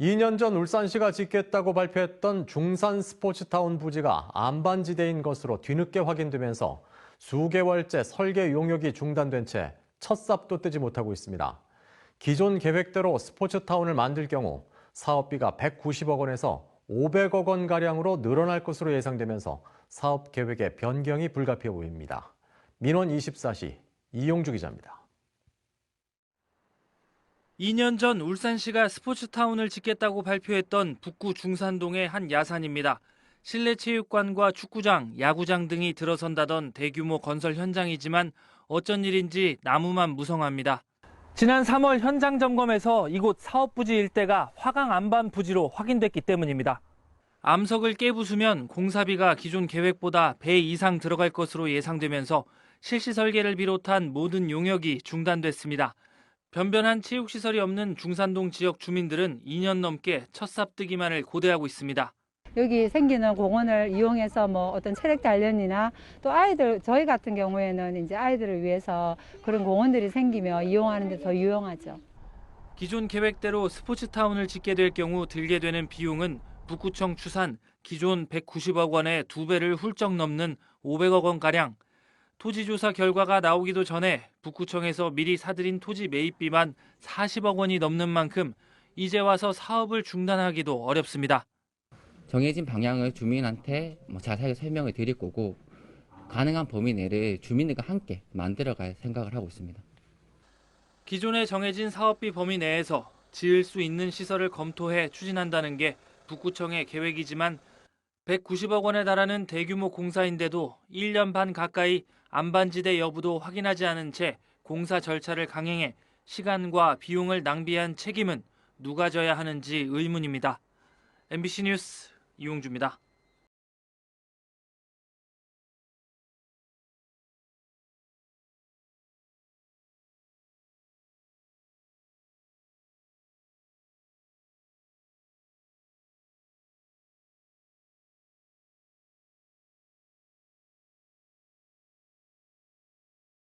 2년 전 울산시가 짓겠다고 발표했던 중산 스포츠타운 부지가 안반지대인 것으로 뒤늦게 확인되면서 수개월째 설계 용역이 중단된 채 첫 삽도 뜨지 못하고 있습니다. 기존 계획대로 스포츠타운을 만들 경우 사업비가 190억 원에서 500억 원가량으로 늘어날 것으로 예상되면서 사업 계획의 변경이 불가피해 보입니다. 민원 24시 이용주 기자입니다. 2년 전 울산시가 스포츠타운을 짓겠다고 발표했던 북구 중산동의 한 야산입니다. 실내 체육관과 축구장, 야구장 등이 들어선다던 대규모 건설 현장이지만 어쩐 일인지 나무만 무성합니다. 지난 3월 현장 점검에서 이곳 사업 부지 일대가 화강 안반 부지로 확인됐기 때문입니다. 암석을 깨부수면 공사비가 기존 계획보다 배 이상 들어갈 것으로 예상되면서 실시 설계를 비롯한 모든 용역이 중단됐습니다. 변변한 체육시설이 없는 중산동 지역 주민들은 2년 넘게 첫 삽뜨기만을 고대하고 있습니다. 여기 생기는 공원을 이용해서 뭐 어떤 체력 단련이나 또 아이들 저희 같은 경우에는 이제 아이들을 위해서 그런 공원들이 생기면 이용하는 데 더 유용하죠. 기존 계획대로 스포츠타운을 짓게 될 경우 들게 되는 비용은 북구청 추산 기존 190억 원의 두 배를 훌쩍 넘는 500억 원 가량. 토지조사 결과가 나오기도 전에 북구청에서 미리 사들인 토지 매입비만 40억 원이 넘는 만큼 이제 와서 사업을 중단하기도 어렵습니다. 정해진 방향을 주민한테 뭐 자세하게 설명을 드릴 거고 가능한 범위 내를 주민들과 함께 만들어갈 생각을 하고 있습니다. 기존에 정해진 사업비 범위 내에서 지을 수 있는 시설을 검토해 추진한다는 게 북구청의 계획이지만 190억 원에 달하는 대규모 공사인데도 1년 반 가까이 안반지대 여부도 확인하지 않은 채 공사 절차를 강행해 시간과 비용을 낭비한 책임은 누가 져야 하는지 의문입니다. MBC 뉴스 이용주입니다.